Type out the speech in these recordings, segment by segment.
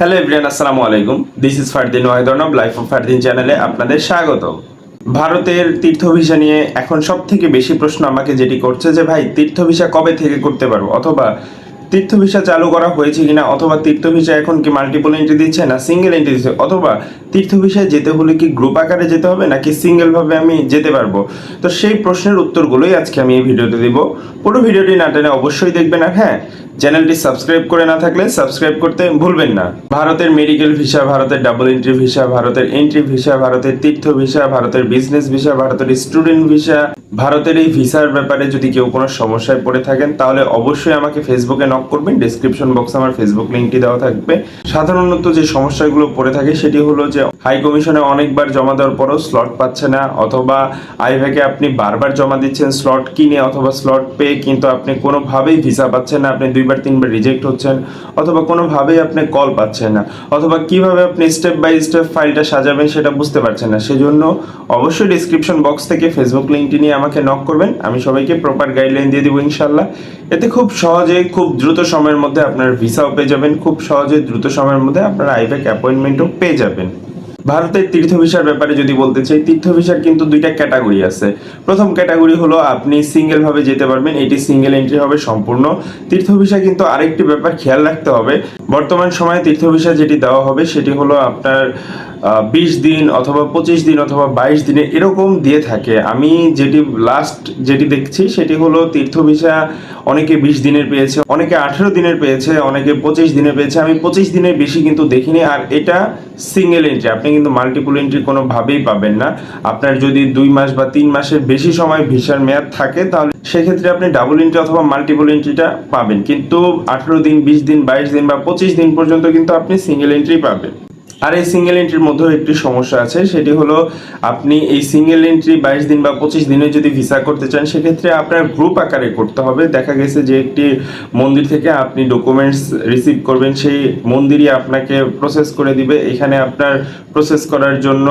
Hello everyone আসসালামু আলাইকুম। This is Fardin of life of Fardin চ্যানেলে আপনাদের স্বাগত ভারতের তীর্থ ভিসা নিয়ে এখন সব থেকে বেশি প্রশ্ন আমাকে যেটি করছে যে, ভাই, তীর্থ ভিসা কবে থেকে করতে পারব? অথবা তীর্থ ভিসা চালু করা হয়েছে কিনা অথবা তীর্থ ভিসা এখন কি মাল্টিপল এন্ট্রি দিচ্ছে না সিঙ্গেল এন্ট্রি দিচ্ছে? অথবা তীর্থ ভিসায় যেতে হলে কি গ্রুপ আকারে যেতে হবে নাকি সিঙ্গেল ভাবে আমি যেতে পারব? তো সেই প্রশ্নের উত্তরগুলোই আজকে আমি এই ভিডিওতে দিব। পুরো ভিডিওটি না টেনে অবশ্যই দেখবেন আর হ্যাঁ চ্যানেলটি সাবস্ক্রাইব করে না থাকলে সাবস্ক্রাইব করতে ভুলবেন না। ভারতের মেডিকেল ভিসা ভারতের ডাবল এন্ট্রি ভিসা ভারতের এন্ট্রি ভিসা ভারতের তীর্থ ভিসা ভারতের বিজনেস ভিসা ভারতের স্টুডেন্ট ভিসা ভারতের এই ভিসার ব্যাপারে যদি কেউ কোনো সমস্যায় পড়ে থাকেন, তাহলে অবশ্যই আমাকে ফেসবুকে নক করবেন। ডেসক্রিপশন বক্সে আমার ফেসবুক লিঙ্কটি দেওয়া থাকবে। সাধারণত যে সমস্যাগুলো পড়ে থাকে, সেটি হলো যে হাই কমিশনে অনেকবার জমা দেওয়ার পরও স্লট পাচ্ছে না, অথবা আইভ্যাকে আপনি বারবার জমা দিচ্ছেন স্লট কিনে অথবা স্লট পেয়ে কিন্তু আপনি কোনোভাবেই ভিসা পাচ্ছেন না, আপনি দুইবার, তিনবার রিজেক্ট হচ্ছেন, অথবা কোনোভাবেই আপনি কল পাচ্ছেন না, অথবা কীভাবে আপনি স্টেপ বাই স্টেপ ফাইলটা সাজাবেন সেটা বুঝতে পারছেন না। সেজন্য অবশ্যই ডিসক্রিপশন বক্স থেকে ফেসবুক লিঙ্কটি নিয়ে আমাকে নক করবেন, আমি সবাইকে প্রপার গাইডলাইন দিয়ে দিব ইনশাল্লাহ এতে খুব সহজে, খুব দ্রুত সময়ের মধ্যে আপনার ভিসাও পেয়ে যাবেন, খুব সহজে দ্রুত সময়ের মধ্যে আপনার আইভ্যাক অ্যাপয়েন্টমেন্টও পেয়ে যাবেন। ভারতের তীর্থ ভিসার ব্যাপারে যদি বলতে চাই, তীর্থ ভিসার কিন্তু দুইটা ক্যাটাগরি আছে। প্রথম ক্যাটাগরি হলো, আপনি সিঙ্গেল ভাবে যেতে পারবেন, এটি সিঙ্গেল এন্ট্রি হবে সম্পূর্ণ। তীর্থ ভিসা কিন্তু আরেকটি ব্যাপার খেয়াল রাখতে হবে। বর্তমান সময়ে তীর্থ ভিসা যেটি দেওয়া হবে, সেটি হলো আপনার বিশ দিন অথবা পঁচিশ দিন অথবা বাইশ দিনে এরকম দিয়ে থাকে। আমি যেটি লাস্ট যেটি দেখছি, সেটি হলো তীর্থ ভিসা অনেকে বিশ দিনের পেয়েছে, অনেকে আঠেরো দিনের পেয়েছে, অনেকে পঁচিশ দিনের পেয়েছে। আমি পঁচিশ দিনের বেশি কিন্তু দেখিনি আর এটা সিঙ্গেল এন্ট্রি আপনি কিন্তু মাল্টিপল এন্ট্রি কোনোভাবেই পাবেন না। আপনার যদি দুই মাস বা তিন মাসের বেশি সময় ভিসার মেয়াদ থাকে, তাহলে সেক্ষেত্রে আপনি ডাবল এন্ট্রি অথবা মাল্টিপল এন্ট্রিটা পাবেন। কিন্তু আঠেরো দিন, বিশ দিন, বাইশ দিন বা পঁচিশ দিন পর্যন্ত কিন্তু আপনি সিঙ্গেল এন্ট্রি পাবেন। আর এই সিঙ্গেল এন্ট্রির মধ্যেও একটি সমস্যা আছে, সেটি হলো আপনি এই সিঙ্গেল এন্ট্রি বাইশ দিন বা পঁচিশ দিনে যদি ভিসা করতে চান, সেক্ষেত্রে আপনার গ্রুপ আকারে করতে হবে। দেখা গেছে যে একটি মন্দির থেকে আপনি ডকুমেন্টস রিসিভ করবেন, সেই মন্দিরই আপনাকে প্রসেস করে দিবে। এখানে আপনার প্রসেস করার জন্য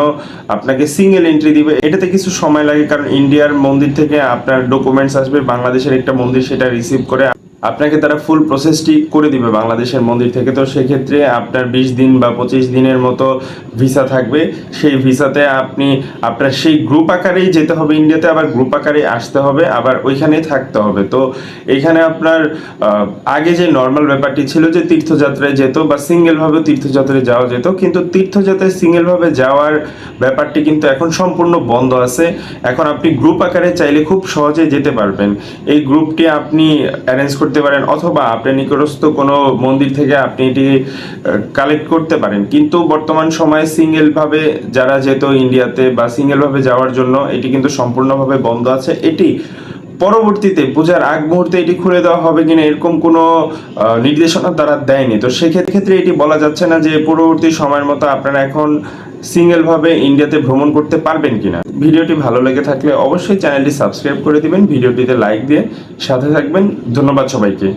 আপনাকে সিঙ্গেল এন্ট্রি দিবে। এটাতে কিছু সময় লাগে, কারণ ইন্ডিয়ার মন্দির থেকে আপনার ডকুমেন্টস আসবে, বাংলাদেশের একটা মন্দির সেটা রিসিভ করে আপনাকে তারা ফুল প্রসেসটি করে দিবে বাংলাদেশের মন্দির থেকে। তো সেক্ষেত্রে আপনার বিশ দিন বা পঁচিশ দিনের মতো ভিসা থাকবে। সেই ভিসাতে আপনি আপনার সেই গ্রুপ আকারেই যেতে হবে। ইন্ডিয়াতে আবার গ্রুপ আকারে আসতে হবে, আবার ওইখানেই থাকতে হবে। তো এইখানে আপনার আগে যে নর্মাল ব্যাপারটি ছিল যে তীর্থযাত্রায় যেত বা সিঙ্গেলভাবে তীর্থযাত্রায় যাওয়া যেত, কিন্তু তীর্থযাত্রায় সিঙ্গেলভাবে যাওয়ার ব্যাপারটি কিন্তু এখন সম্পূর্ণ বন্ধ আছে। এখন আপনি গ্রুপ আকারে চাইলে খুব সহজে যেতে পারবেন। এই গ্রুপটি আপনি অ্যারেঞ্জ করতে পারেন অথবা আপনার নিকটস্থ কোনো মন্দির থেকে আপনি এটি কালেক্ট করতে পারেন। কিন্তু বর্তমান সময়ে সিঙ্গেলভাবে যারা যেত ইন্ডিয়াতে বা সিঙ্গেলভাবে যাওয়ার জন্য, এটি কিন্তু সম্পূর্ণভাবে বন্ধ আছে। এটি পরবর্তীতে পূজার আগ মুহূর্তে এটি খুলে দেওয়া হবে কিনা এরকম কোনো নির্দেশনা তারা দেয়নি। তো সেক্ষেত্রে এটি বলা যাচ্ছে না যে পরবর্তী সময়ের মতো আপনারা এখন সিঙ্গেল ভাবে ইন্ডিয়াতে ভ্রমণ করতে পারবেন কিনা। ভিডিওটি ভালো লেগে থাকলে অবশ্যই চ্যানেলটি সাবস্ক্রাইব করে দিবেন, ভিডিওটিতে লাইক দিয়ে সাথে থাকবেন। ধন্যবাদ সবাইকে।